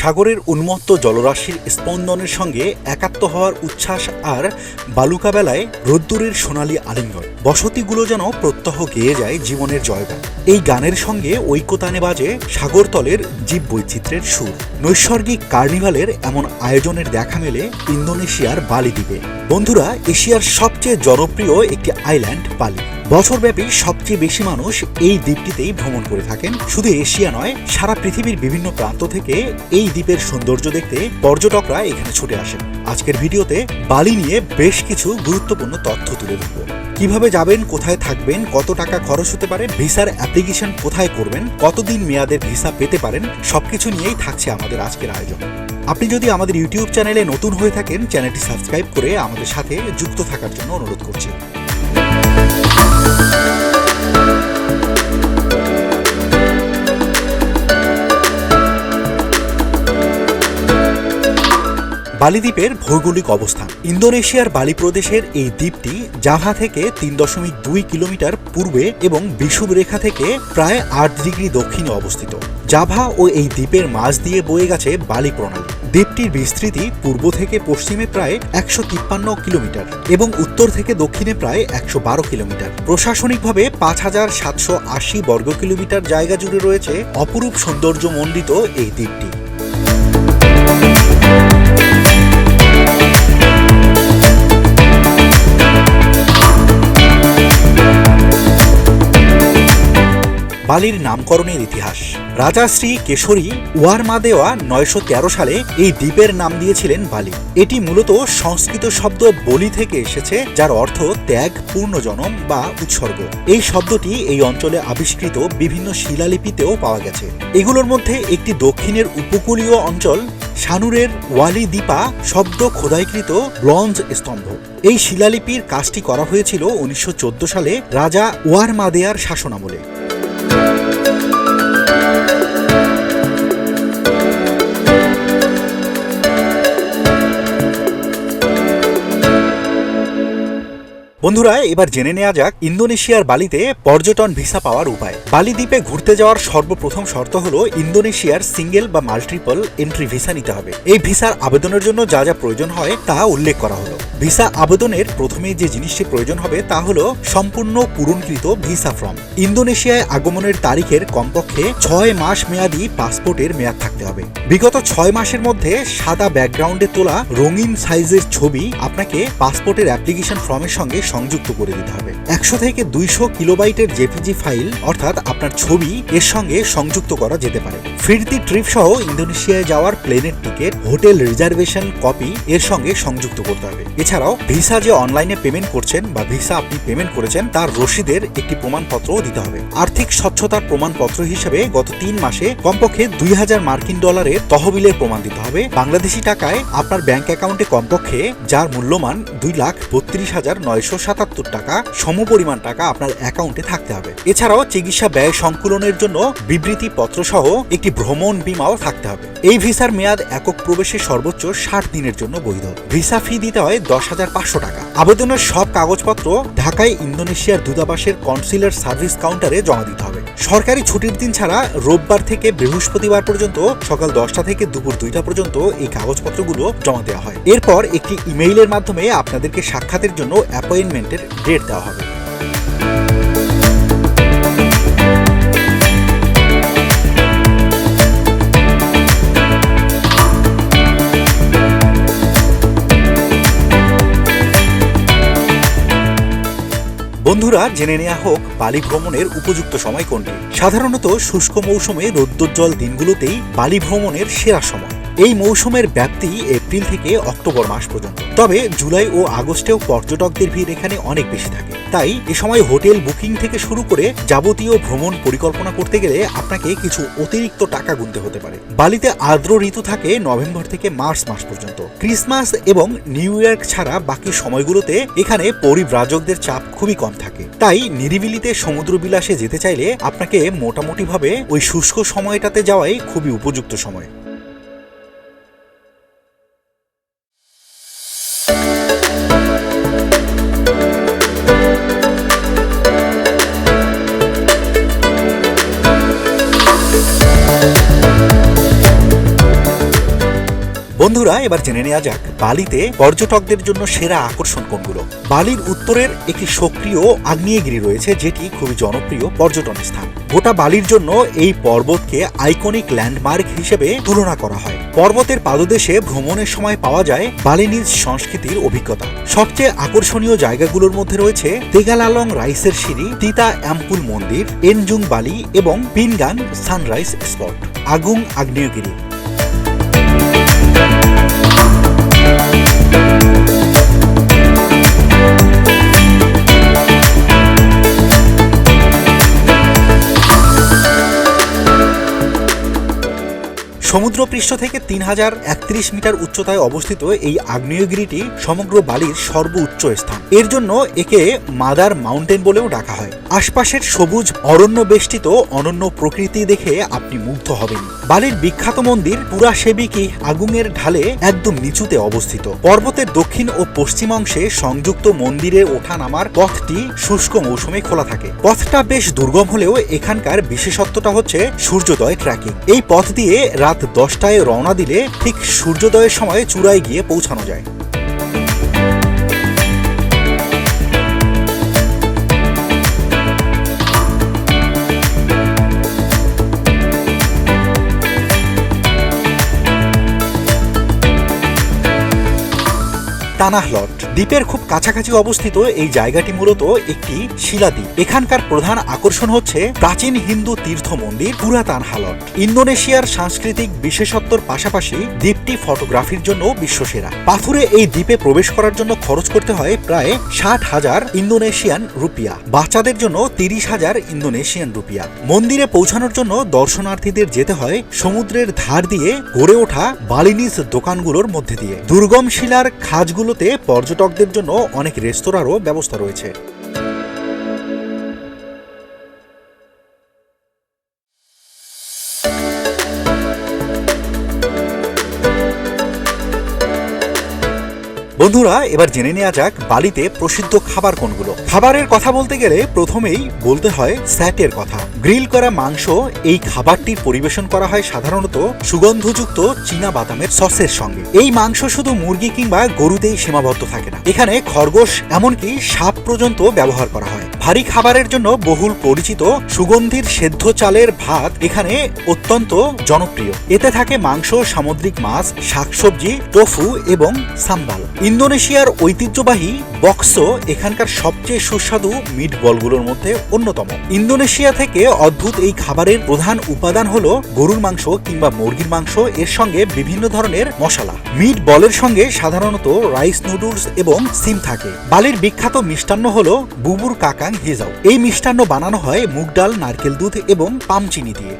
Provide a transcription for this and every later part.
সাগরের উন্মত্ত জলরাশির স্পন্দনের সঙ্গে একাত্ম হওয়ার উচ্ছ্বাস আর বালুকাবেলায় রোদ্দুরের সোনালী আলিঙ্গন। বসতিগুলো যেন প্রত্যহ গেয়ে যায় জীবনের জয়গান। এই গানের সঙ্গে ঐক্যতানে বাজে সাগরতলের জীব বৈচিত্র্যের সুর। নৈসর্গিক কার্নিভালের এমন আয়োজনের দেখা মেলে ইন্দোনেশিয়ার বালি দ্বীপে বন্ধুরা, এশিয়ার সবচেয়ে জনপ্রিয় একটি আইল্যান্ড বালি। বছরব্যাপী সবচেয়ে বেশি মানুষ এই দ্বীপটিতেই ভ্রমণ করে থাকেন। শুধু এশিয়া নয়, সারা পৃথিবীর বিভিন্ন প্রান্ত থেকে এই দ্বীপের সৌন্দর্য দেখতে পর্যটকরা এখানে ছুটে আসেন। আজকের ভিডিওতে বালি নিয়ে বেশ কিছু গুরুত্বপূর্ণ তথ্য তুলে ধরব। কীভাবে যাবেন, কোথায় থাকবেন, কত টাকা খরচ হতে পারে, ভিসার অ্যাপ্লিকেশন কোথায় করবেন, কতদিন মেয়াদের ভিসা পেতে পারেন, সবকিছু নিয়েই থাকছে আমাদের আজকের আয়োজন। আপনি যদি আমাদের ইউটিউব চ্যানেলে নতুন হয়ে থাকেন, চ্যানেলটি সাবস্ক্রাইব করে আমাদের সাথে যুক্ত থাকার জন্য অনুরোধ করছি। বালি দ্বীপের ভৌগোলিক অবস্থান। ইন্দোনেশিয়ার বালি প্রদেশের এই দ্বীপটি জাভা থেকে তিন দশমিক দুই কিলোমিটার পূর্বে এবং বিষুব রেখা থেকে প্রায় আট ডিগ্রি দক্ষিণে অবস্থিত। জাভা ও এই দ্বীপের মাঝ দিয়ে বয়ে গেছে বালি প্রণালী। দ্বীপটির বিস্তৃতি পূর্ব থেকে পশ্চিমে প্রায় একশো তিপ্পান্ন কিলোমিটার এবং উত্তর থেকে দক্ষিণে প্রায় একশো বারো কিলোমিটার। প্রশাসনিকভাবে পাঁচ হাজার সাতশো আশি বর্গ কিলোমিটার জায়গা জুড়ে রয়েছে অপরূপ সৌন্দর্য মণ্ডিত এই দ্বীপটি। বালির নামকরণের ইতিহাস। রাজা শ্রী কেশরী ওয়ারমাদেওয়া নয়শো তেরো সালে এই দ্বীপের নাম দিয়েছিলেন বালি। এটি মূলত সংস্কৃত শব্দ বলি থেকে এসেছে, যার অর্থ ত্যাগ পূর্ণজনম বা উৎসর্গ। এই শব্দটি এই অঞ্চলে আবিষ্কৃত বিভিন্ন শিলালিপিতেও পাওয়া গেছে। এগুলোর মধ্যে একটি দক্ষিণের উপকূলীয় অঞ্চল সানুরের ওয়ালি দ্বীপা শব্দ খোদাইকৃত ব্রঞ্জ স্তম্ভ। এই শিলালিপির কাজটি করা হয়েছিল উনিশশো চোদ্দ সালে রাজা ওয়ারমাদেয়ার শাসনামলে। বন্ধুরা, এবার জেনে নেওয়া যাক ইন্দোনেশিয়ার বালিতে পর্যটন ভিসা পাওয়ার উপায়। বালি দ্বীপে ঘুরতে যাওয়ার সর্বপ্রথম শর্ত হলো ইন্দোনেশিয়ার সিঙ্গেল বা মাল্টিপল এন্ট্রি ভিসা নিতে হবে। এই ভিসার আবেদনের জন্য যা যা প্রয়োজন হয় তা উল্লেখ করা হলো। ভিসা আবেদনের প্রথমে যে জিনিসটি প্রয়োজন হবে তা হলো সম্পূর্ণ পূরণকৃত ভিসা ফর্ম। ইন্দোনেশিয়ায় আগমনের তারিখের কমপক্ষে ছয় মাস মেয়াদী পাসপোর্টের মেয়াদ থাকতে হবে। বিগত ছয় মাসের মধ্যে সাদা ব্যাকগ্রাউন্ডে তোলা রঙিন সাইজের ছবি আপনাকে পাসপোর্টের অ্যাপ্লিকেশন ফর্মের সঙ্গে সংযুক্ত করে দিতে হবে। একশো থেকে দুইশো কিলোবাইটের জেপিজি ফাইল, অর্থাৎ আপনার ছবি, এর সঙ্গে সংযুক্ত করা যেতে পারে। ফিরতি ট্রিপ সহ ইন্দোনেশিয়ায় যাওয়ার প্লেনের টিকিট, হোটেল রিজার্ভেশন কপি, এর সঙ্গে সংযুক্ত করতে হবে। এছাড়াও, ভিসা যে অনলাইনে পেমেন্ট করছেন বা ভিসা আপনি পেমেন্ট করেছেন, তার রসিদের একটি প্রমাণপত্রও দিতে হবে। আর্থিক স্বচ্ছতার প্রমাণপত্র হিসেবে গত তিন মাসে কমপক্ষে দুই হাজার মার্কিন ডলারের তহবিলের প্রমাণ দিতে হবে। বাংলাদেশি টাকায় আপনার ব্যাংক অ্যাকাউন্টে কমপক্ষে, যার মূল্যমান দুই লাখ বত্রিশ হাজার নয়শো সাতাত্তর টাকা, সমপরিমাণ টাকা আপনার অ্যাকাউন্টে থাকতে হবে। এছাড়াও চিকিৎসা ব্যয় সংকুলনের জন্য বিবৃতি পত্র সহ একটি ভ্রমণ বিমাও থাকতে হবে। এই ভিসার মেয়াদ একক প্রবেশে সর্বোচ্চ ষাট দিনের জন্য বৈধ। ভিসা ফি দিতে হয় দশ হাজার পাঁচশো টাকা। আবেদনের সব কাগজপত্র ঢাকায় ইন্দোনেশিয়ার দূতাবাসের কনসিলার সার্ভিস কাউন্টারে জমা দিতে হবে। সরকারি ছুটির দিন ছাড়া রোববার থেকে বৃহস্পতিবার পর্যন্ত সকাল দশটা থেকে দুপুর দুইটা পর্যন্ত এই কাগজপত্রগুলো জমা দেওয়া হয়। এরপর একটি ইমেইলের মাধ্যমে আপনাদেরকে সাক্ষাতের জন্য অ্যাপয়েন্টমেন্টের ডেট দেওয়া হবে। বন্ধুরা, জেনে নেওয়া হোক, বালি ভ্রমণের উপযুক্ত সময় কোনটি? সাধারণত শুষ্ক মৌসুমে রৌদ্রোজ্জ্বল দিনগুলোতেই বালি ভ্রমণের সেরা সময়। এই মৌসুমের ব্যাপ্তি এপ্রিল থেকে অক্টোবর মাস পর্যন্ত। তবে জুলাই ও আগস্টেও পর্যটকদের ভিড় এখানে অনেক বেশি থাকে। তাই এ সময় হোটেল বুকিং থেকে শুরু করে যাবতীয় ভ্রমণ পরিকল্পনা করতে গেলে আপনাকে কিছু অতিরিক্ত টাকা গুনতে হতে পারে। বালিতে আর্দ্র ঋতু থাকে নভেম্বর থেকে মার্চ মাস পর্যন্ত। ক্রিসমাস এবং নিউ ইয়ার ছাড়া বাকি সময়গুলোতে এখানে পরিব্রাজকদের চাপ খুবই কম থাকে। তাই নিরিবিলিতে সমুদ্র বিলাসে যেতে চাইলে আপনাকে মোটামুটিভাবে ওই শুষ্ক সময়টাতে যাওয়াই খুবই উপযুক্ত সময়। Thank you. বন্ধুরা, এবার জেনে নেওয়া যাক, বালিতে পর্যটকদের জন্য সেরা আকর্ষণ কোনগুলো? বালির উত্তরের একটি সক্রিয় আগ্নেয়গিরি রয়েছে, যেটি খুবই জনপ্রিয় পর্যটন স্থান। গোটা বালির জন্য এই পর্বতকে আইকনিক ল্যান্ডমার্ক হিসেবে তুলনা করা হয়। পর্বতের পাদদেশে ভ্রমণের সময় পাওয়া যায় বালিনিজ সংস্কৃতির অভিজ্ঞতা। সবচেয়ে আকর্ষণীয় জায়গাগুলোর মধ্যে রয়েছে তেগালালং রাইসের সিঁড়ি, তিতা অ্যাম্পুল মন্দির, এনজুং বালি এবং পিনগান সানরাইজ স্পট। আগুং আগ্নেয়গিরি। Thank সমুদ্রপৃষ্ঠ থেকে তিন হাজার একত্রিশ মিটার উচ্চতায় অবস্থিত এই আগ্নেয়গিরিটি সমগ্র বালির সর্বোচ্চ স্থান। এর জন্য একে মাদার মাউন্টেন বলেও ডাকা হয়। আশপাশের সবুজ অরণ্য বেষ্টিত অনন্য প্রকৃতি দেখে আপনি মুগ্ধ হবেন। বালির বিখ্যাত মন্দির পুরা সেবিকি আগুনের ঢালে একদম নিচুতে অবস্থিত। পর্বতের দক্ষিণ ও পশ্চিম অংশে সংযুক্ত মন্দিরে ওঠা নামার পথটি শুষ্ক মৌসুমে খোলা থাকে। পথটা বেশ দুর্গম হলেও এখানকার বিশেষত্বটা হচ্ছে সূর্যোদয় ট্র্যাকিং। এই পথ দিয়ে রাত দশটায় রওনা দিলে ঠিক সূর্যোদয়ের সময় চূড়ায় গিয়ে পৌঁছানো যায়। তানাহলট। দ্বীপের খুব কাছাকাছি অবস্থিত এই জায়গাটি মূলত একটি শিলাদ্বীপ। এখানকার প্রধান আকর্ষণ হচ্ছে প্রাচীন হিন্দু তীর্থ মন্দির পুরাতান হালট ইন্দোনেশিয়ার সাংস্কৃতিক বিশেষত্বর পাশাপাশি দ্বীপটি ফটোগ্রাফির জন্য বিশ্বসেরা। পাথুরে এই দ্বীপে প্রবেশ করার জন্য খরচ করতে হয় প্রায় ষাট হাজার ইন্দোনেশিয়ান রুপিয়া। বাচ্চাদের জন্য তিরিশ হাজার ইন্দোনেশিয়ান রুপিয়া। মন্দিরে পৌঁছানোর জন্য দর্শনার্থীদের যেতে হয় সমুদ্রের ধার দিয়ে গড়ে ওঠা বালিনিজ দোকানগুলোর মধ্যে দিয়ে। দুর্গম শিলার খাজগুলোতে পর্যটকদের জন্য অনেক রেস্তোরাঁরও ব্যবস্থা রয়েছে। বন্ধুরা, এবার জেনে নেওয়া যাক বালিতে প্রসিদ্ধ খাবার কোনগুলো। খাবারের কথা বলতে গেলে প্রথমেই বলতে হয় স্যাটের কথা। গ্রিল করা মাংস এই খাবারটি পরিবেশন করা হয় সাধারণত সুগন্ধযুক্ত চীনা বাদামের সসের সঙ্গে। এই মাংস শুধু মুরগি কিংবা গরুতেই সীমাবদ্ধ থাকে না। এখানে খরগোশ এমনকি সাপ পর্যন্ত ব্যবহার করা হয়। ভারী খাবারের জন্য বহুল পরিচিত সুগন্ধির সেদ্ধ চালের ভাত এখানে অত্যন্ত জনপ্রিয়। এতে থাকে মাংস, সামুদ্রিক মাছ, শাকসবজি, টোফু এবং সাম্বাল। ইন্দোনেশিয়ার ঐতিহ্যবাহী বক্সো এখানকার সবচেয়ে সুস্বাদু মিট বলগুলোর মধ্যে অন্যতম। ইন্দোনেশিয়া থেকে অদ্ভুত এই খাবারের প্রধান উপাদান হল গরুর মাংস কিংবা মুরগির মাংস, এর সঙ্গে বিভিন্ন ধরনের মশলা। মিট বলের সঙ্গে সাধারণত রাইস নুডলস এবং সিম থাকে। বালির বিখ্যাত মিষ্টান্ন হল বুবুর কাকাং হিজাও। এই মিষ্টান্ন বানানো হয় মুগ ডাল, নারকেল দুধ এবং পাম চিনি দিয়ে।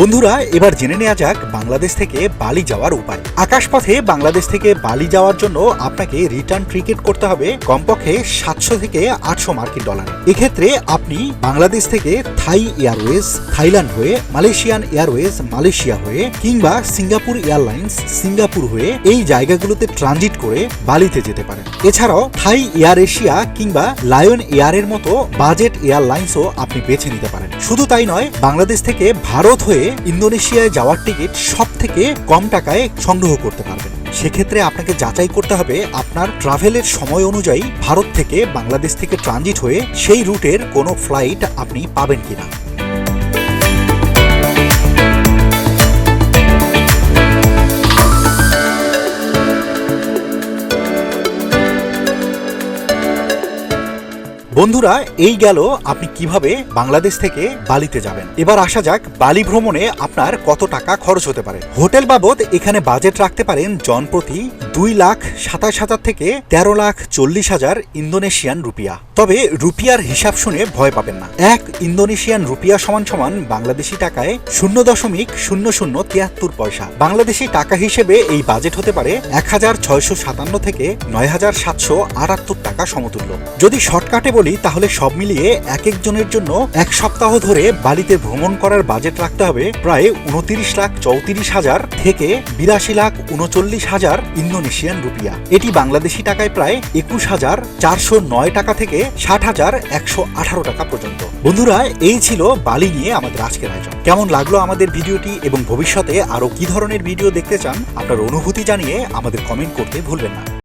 বন্ধুরা, এবার জেনে নেওয়া যাক বাংলাদেশ থেকে বালি যাওয়ার উপায়। আকাশপথে বাংলাদেশ থেকে বালি যাওয়ার জন্য আপনাকে রিটার্ন টিকিট করতে হবে কমপক্ষে সাতশো থেকে আটশো মার্কিন ডলার। এক্ষেত্রে আপনি বাংলাদেশ থেকে থাই এয়ারওয়েজ, থাইল্যান্ড হয়ে, মালয়েশিয়ান এয়ারওয়েজ, মালয়েশিয়া হয়ে, কিংবা সিঙ্গাপুর এয়ারলাইন্স, সিঙ্গাপুর হয়ে এই জায়গাগুলোতে ট্রানজিট করে বালিতে যেতে পারেন। এছাড়াও থাই এয়ার এশিয়া কিংবা লায়ন এয়ারের মতো বাজেট এয়ারলাইন্সও আপনি বেছে নিতে পারেন। শুধু তাই নয়, বাংলাদেশ থেকে ভারত হয়ে ইন্দোনেশিয়ায় যাওয়ার টিকিট সব থেকে কম টাকায় সংগ্রহ করতে পারবেন। সেক্ষেত্রে আপনাকে যাচাই করতে হবে আপনার ট্রাভেলের সময় অনুযায়ী ভারত থেকে বাংলাদেশ থেকে ট্রানজিট হয়ে সেই রুটের কোনো ফ্লাইট আপনি পাবেন কিনা। বন্ধুরা, এই গেল আপনি কীভাবে বাংলাদেশ থেকে বালিতে যাবেন। এবার আসা যাক বালি ভ্রমণে আপনার কত টাকা খরচ হতে পারে। হোটেল বাবদ এখানে বাজেট রাখতে পারেন জনপ্রতি দুই লাখ সাতাশ হাজার থেকে তেরো লাখ চল্লিশ হাজার ইন্দোনেশিয়ান রুপিয়া। তবে রুপিয়ার হিসাব শুনে ভয় পাবেন না। এক ইন্দোনেশিয়ান রুপিয়া সমান সমান বাংলাদেশি টাকায় শূন্য দশমিক শূন্য শূন্য তিয়াত্তর পয়সা। বাংলাদেশি টাকা হিসেবে এই বাজেট হতে পারে এক হাজার ছয়শো সাতান্ন থেকে নয় হাজার সাতশো আটাত্তর টাকা সমতুল্য। যদি শর্টকাটে বলি বলি তাহলে সব মিলিয়ে এক একজনের জন্য এক সপ্তাহ ধরে বালিতে ভ্রমণ করার বাজেট রাখতে হবে প্রায় উনতিরিশ লাখ চৌত্রিশ হাজার থেকে বিরাশি লাখ উনচল্লিশ হাজার ইন্দোনেশিয়ান রুপিয়া। এটি বাংলাদেশি টাকায় প্রায় একুশ হাজার চারশো নয় টাকা থেকে ষাট হাজার একশো আঠারো টাকা পর্যন্ত। বন্ধুরা, এই ছিল বালি নিয়ে আমাদের আজকের আয়োজন। কেমন লাগল আমাদের ভিডিওটি এবং ভবিষ্যতে আরও কি ধরনের ভিডিও দেখতে চান, আপনার অনুভূতি জানিয়ে আমাদের কমেন্ট করতে ভুলবেন না।